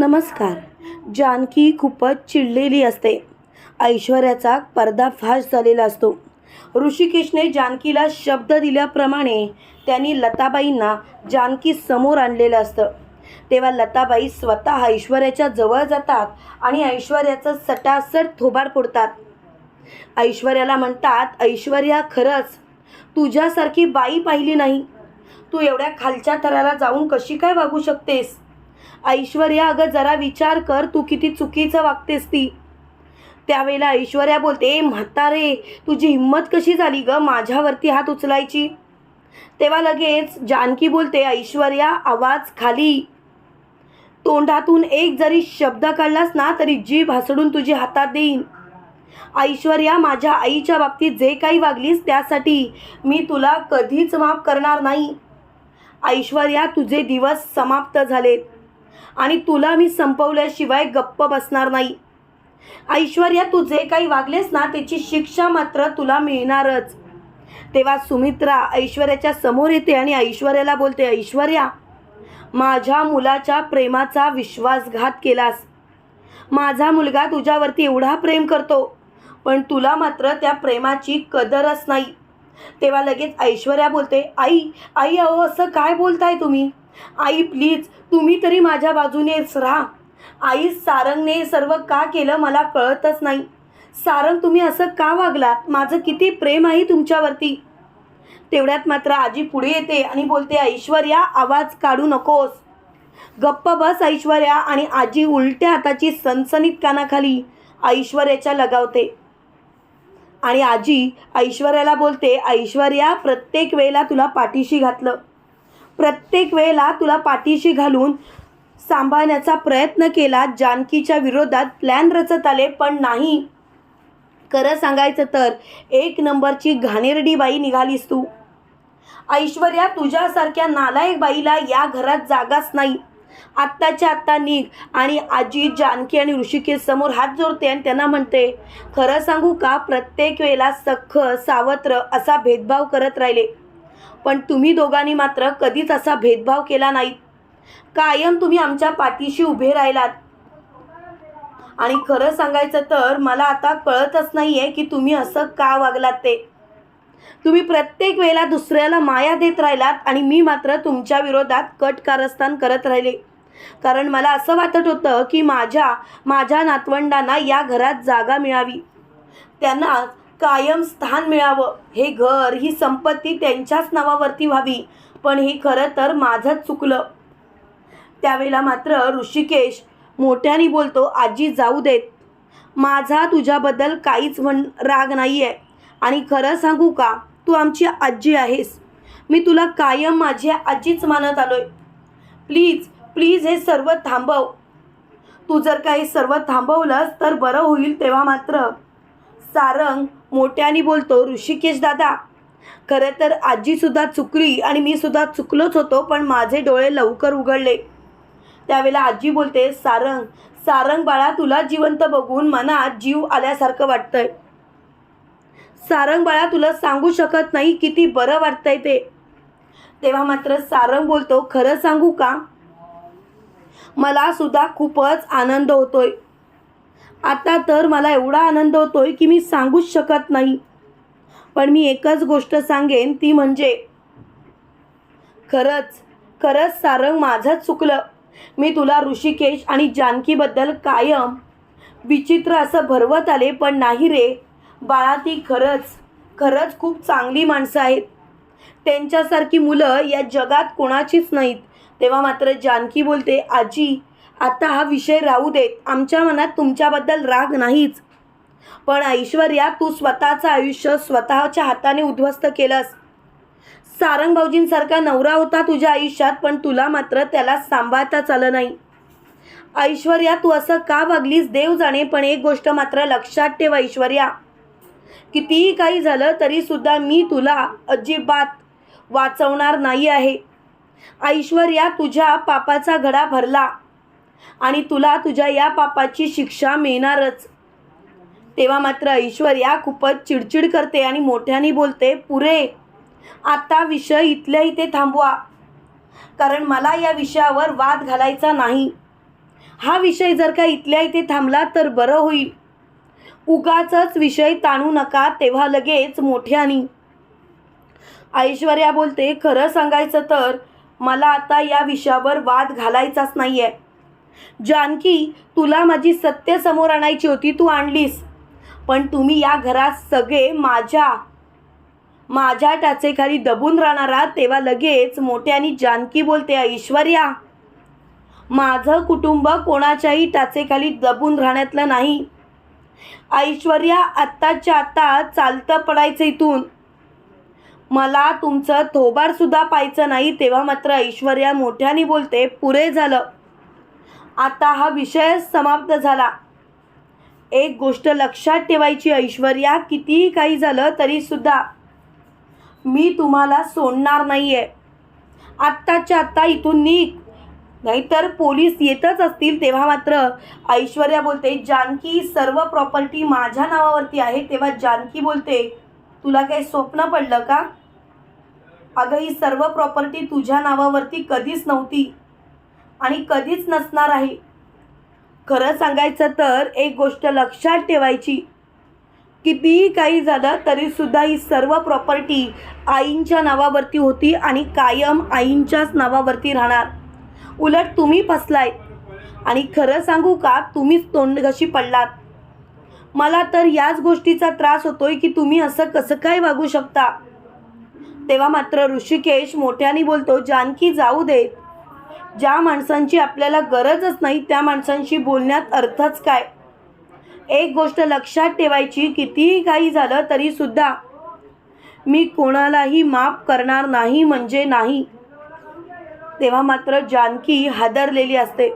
नमस्कार. जानकी खूपच चिडलेली असते. ऐश्वर्याचा पर्दाफाश झालेला असतो. ऋषिकेशने जानकीला शब्द दिल्याप्रमाणे त्यांनी लताबाईंना जानकी समोर आणलेलं असतं. तेव्हा लताबाई स्वतः ऐश्वर्याच्या जवळ जातात आणि ऐश्वर्याचं सटासट थोबाड फोडतात. ऐश्वर्याला म्हणतात ऐश्वर्या खरंच? तुझ्यासारखी बाई पाहिली नाही. तू एवढ्या खालच्या थराला जाऊन कशी काय वागू शकतेस? ऐश्वर्या अगं जरा विचार कर तू किती चुकीचं वागतेस ती. त्यावेळेला ऐश्वर्या बोलते म्हातारे तुझी हिंमत कशी झाली ग माझ्यावरती हात उचलायची? तेव्हा लगेच जानकी बोलते ऐश्वर्या आवाज खाली. तोंडातून एक जरी शब्द काढलास ना तरी जीभ हसडून तुझी हातात देईन. ऐश्वर्या माझ्या आईच्या बाबतीत जे काही वागलीस त्यासाठी मी तुला कधीच माफ करणार नाही. ऐश्वर्या तुझे दिवस समाप्त झालेत. आणि तुला मी संपवल्याशिवाय गप्प बसणार नाही. ऐश्वर्या तू जे काही वागलेस ना त्याची शिक्षा मात्र तुला मिळणारच. तेव्हा सुमित्रा ऐश्वर्याच्या समोर येते आणि ऐश्वर्याला बोलते ऐश्वर्या माझ्या मुलाच्या प्रेमाचा विश्वासघात केलास. माझा मुलगा तुझ्यावरती एवढा प्रेम करतो पण तुला मात्र त्या प्रेमाची कदरच नाही. तेव्हा लगेच ऐश्वर्या बोलते आई आई अहो असं काय बोलताय तुम्ही? आई प्लीज तुम्ही तरी माझ्या बाजूनेच राहा. आई सारंगने सर्व का केलं मला कळतच नाही. सारंग तुम्ही असं का वागलात? माझं किती प्रेम आहे तुमच्यावरती. तेवढ्यात मात्र आजी पुढे येते आणि बोलते ऐश्वर्या आवाज काढू नकोस. गप्प बस ऐश्वर्या. आणि आजी उलट्या हाताची सनसनीत कानाखाली ऐश्वर्याच्या लगावते. आणि आजी ऐश्वर्याला बोलते ऐश्वर्या प्रत्येक वेळेला तुला पाठीशी घातलं. प्रत्येक वेळेला तुला पाठीशी घालून सांभाळण्याचा प्रयत्न केला. जानकीच्या विरोधात प्लॅन रचत आले पण नाही. खरं सांगायचं तर एक नंबरची घाणेरडी बाई निघालीस तू. ऐश्वर्या तुझ्यासारख्या नालायक बाईला या घरात जागाच नाही. आत्ताच्या आत्ता निघ आणि आजी जानकी आणि ऋषिकेश समोर हात जोडते आणि त्यांना म्हणते खरं सांगू का प्रत्येक वेळेला सख्ख सावत्र असा भेदभाव करत राहिले. पण तुम्ही दोघांनी मात्र कधीच असा भेदभाव केला नाही कायम तुम्ही आमच्या पाठीशी उभे राहिलात. आणि खरं सांगायचं तर मला आता कळतच नाही आहे की तुम्ही असं का वागलात ते. तुम्ही प्रत्येक वेळेला दुसऱ्याला माया देत राहिलात आणि मी मात्र तुमच्या विरोधात कट कारस्थान करत राहिले. कारण मला असं वाटत होतं की माझ्या माझ्या नातवंडांना या घरात जागा मिळावी. त्यांना कायम स्थान मिळावं. हे घर ही संपत्ती त्यांच्याच नावावरती व्हावी. पण हे खरं तर माझंच चुकलं. त्यावेळेला मात्र ऋषिकेश मोठ्याने बोलतो आजी जाऊ देत. माझा तुझ्याबद्दल काहीच म्हण राग नाही आहे आणि खरं सांगू का? तू आमची आजी आहेस. मी तुला कायम माझी आजीच मानत आलोय. प्लीज प्लीज हे सर्व थांबव. तू जर काही सर्व थांबवलंस तर बरं होईल तेव्हा मात्र. सारंग मोठ्याने बोलतो ऋषिकेश दादा खरं तर आजीसुद्धा चुकली आणि मी सुद्धा चुकलोच होतो पण माझे डोळे लवकर उघडले. त्यावेळेला आजी बोलते सारंग सारंग बाळा तुला जिवंत बघून मनात जीव आल्यासारखं वाटतंय. सारंग बाळा तुला सांगू शकत नाही किती बरं वाटतंय ते. तेव्हा मात्र सारंग बोलतो खरं सांगू का? मला सुद्धा खूपच आनंद होतोय. आता तर मला एवढा आनंद होतोय की मी सांगूच शकत नाही. पण मी एकच गोष्ट सांगेन ती म्हणजे खरंच खरंच सारंग माझंच चुकलं. मी तुला ऋषिकेश आणि जानकीबद्दल कायम विचित्र असं भरवत आले पण नाही रे. बाळा ती खरंच खरंच खूप चांगली माणसं आहेत. त्यांच्यासारखी मुलं या जगात कोणाचीच नाहीत. तेव्हा मात्र जानकी बोलते आजी आता हा विषय राहू देत. आमच्या मनात तुमच्याबद्दल राग नाहीच. पण ऐश्वर्या तू स्वतःचं आयुष्य स्वतःच्या हाताने उद्ध्वस्त केलंस. सारंग भाऊजींसारखा नवरा होता तुझ्या आयुष्यात पण तुला मात्र त्याला सांभाळताच आलं नाही. ऐश्वर्या तू असं का वागलीस? देव जाणे पण एक गोष्ट मात्र लक्षात ठेव ऐश्वर्या. कितीही काही झालं तरी सुद्धा मी तुला अजिबात वाचवणार नाही आहे. ऐश्वर्या तुझ्या पापाचा घडा भरला. आणि तुला तुझ्या या पापाची शिक्षा मिळणारच. तेव्हा मात्र ऐश्वर्या खूपच चिडचिड करते आणि मोठ्याने बोलते पुरे आता विषय इथल्या इथे थांबवा. कारण मला या विषयावर वाद घालायचा नाही. हा विषय जर का इथल्या इथे थांबला तर बरं होईल. उगाचच विषय ताणू नका तेव्हा लगेच मोठ्यानी. ऐश्वर्या बोलते खरं सांगायचं तर मला आता या विषयावर वाद घालायचाच नाही आहे जानकी तुला माझी सत्य समोर आणायची होती तू आणलीस. पण तुम्ही या घरात सगळे माझ्या माझ्या टाचेखाली दबून राहणार आहात तेव्हा लगेच मोठ्यानी जानकी बोलते ऐश्वर्या माझं कुटुंब कोणाच्याही टाचेखाली दबून राहण्यातलं नाही. ऐश्वर्या आत्ताच्या आत्ता चालतं पडायचं इथून. मला तुमचं थोबारसुद्धा पाहायचं नाही. तेव्हा मात्र ऐश्वर्या मोठ्याने बोलते पुरे झालं. आता हा विषय समाप्त झाला. एक गोष्ट लक्षात ठेवायची ऐश्वर्या कितीही काही झालं तरीसुद्धा मी तुम्हाला सोडणार नाही आहे आत्ताच्या आत्ता इथून निघ. नाहीतर पोलीस येतच असतील तेव्हा मात्र. ऐश्वर्या बोलते जानकी सर्व प्रॉपर्टी माझ्या नावावरती आहे. तेव्हा जानकी बोलते तुला काही स्वप्न पडलं का? अगं ही सर्व प्रॉपर्टी तुझ्या नावावरती कधीच नव्हती. आणि कधीच नसणार आहे. खरं सांगायचं तर एक गोष्ट लक्षात ठेवायची. कितीही काही झालं तरीसुद्धा ही सर्व प्रॉपर्टी आईंच्या नावावरती होती आणि कायम आईंच्याच नावावरती राहणार. उलट तुम्ही फसलाय. आणि खरं सांगू का तुम्हीच तोंडघशी पडलात. मला तर याच गोष्टीचा त्रास होतोय की तुम्ही असं कसं काय वागू शकता? तेव्हा मात्र ऋषिकेश मोठ्याने बोलतो जानकी जाऊ दे. ज्या माणसांची आपल्याला गरजच नाही त्या माणसांशी बोलण्यात अर्थच काय? एक गोष्ट लक्षात ठेवायची कितीही काही झालं तरीसुद्धा मी कोणालाही माफ करणार नाही म्हणजे नाही. तेव्हा मात्र जानकी हादरलेली असते.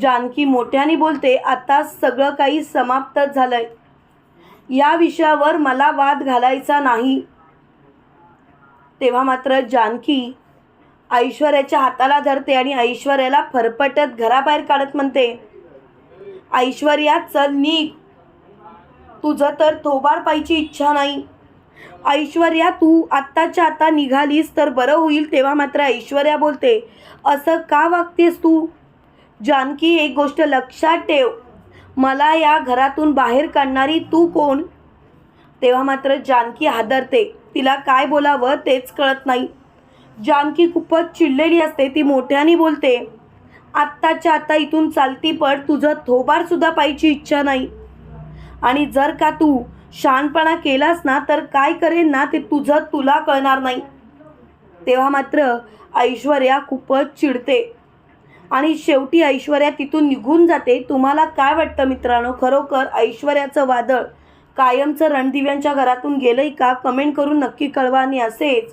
जानकी मोठ्याने बोलते आता सगळं काही समाप्तच झालंय. या विषयावर मला वाद घालायचा नाही. तेव्हा मात्र जानकी ऐश्वर्याच्या हाताला धरते आणि ऐश्वर्याला फरफटत घराबाहेर काढत म्हणते ऐश्वर्या चल निघ. तुझं तर थोबाड पाहिजे इच्छा नाही. ऐश्वर्या तू आत्ताच्या आता निघालीस तर बरं होईल तेव्हा मात्र ऐश्वर्या बोलते असं का वागतेस तू? जानकी एक गोष्ट लक्षात ठेव. मला या घरातून बाहेर काढणारी तू कोण? तेव्हा मात्र जानकी हादरते. तिला काय बोलावं तेच कळत नाही. जानकी खूपच चिडलेली असते ती मोठ्याने बोलते आत्ताच्या आत्ता इथून चालती पण तुझं थोबारसुद्धा पाहिजे इच्छा नाही. आणि जर का तू शानपणा केलास ना तर काय करेन ना ते तुझं तुला कळणार नाही. तेव्हा मात्र ऐश्वर्या खूपच चिडते. आणि शेवटी ऐश्वर्या तिथून निघून जाते. तुम्हाला काय वाटतं मित्रांनो? खरोखर ऐश्वर्याचं वादळ कायमचं रणदिव्यांच्या घरातून गेलंय का? कमेंट करून नक्की कळवा. आणि असेच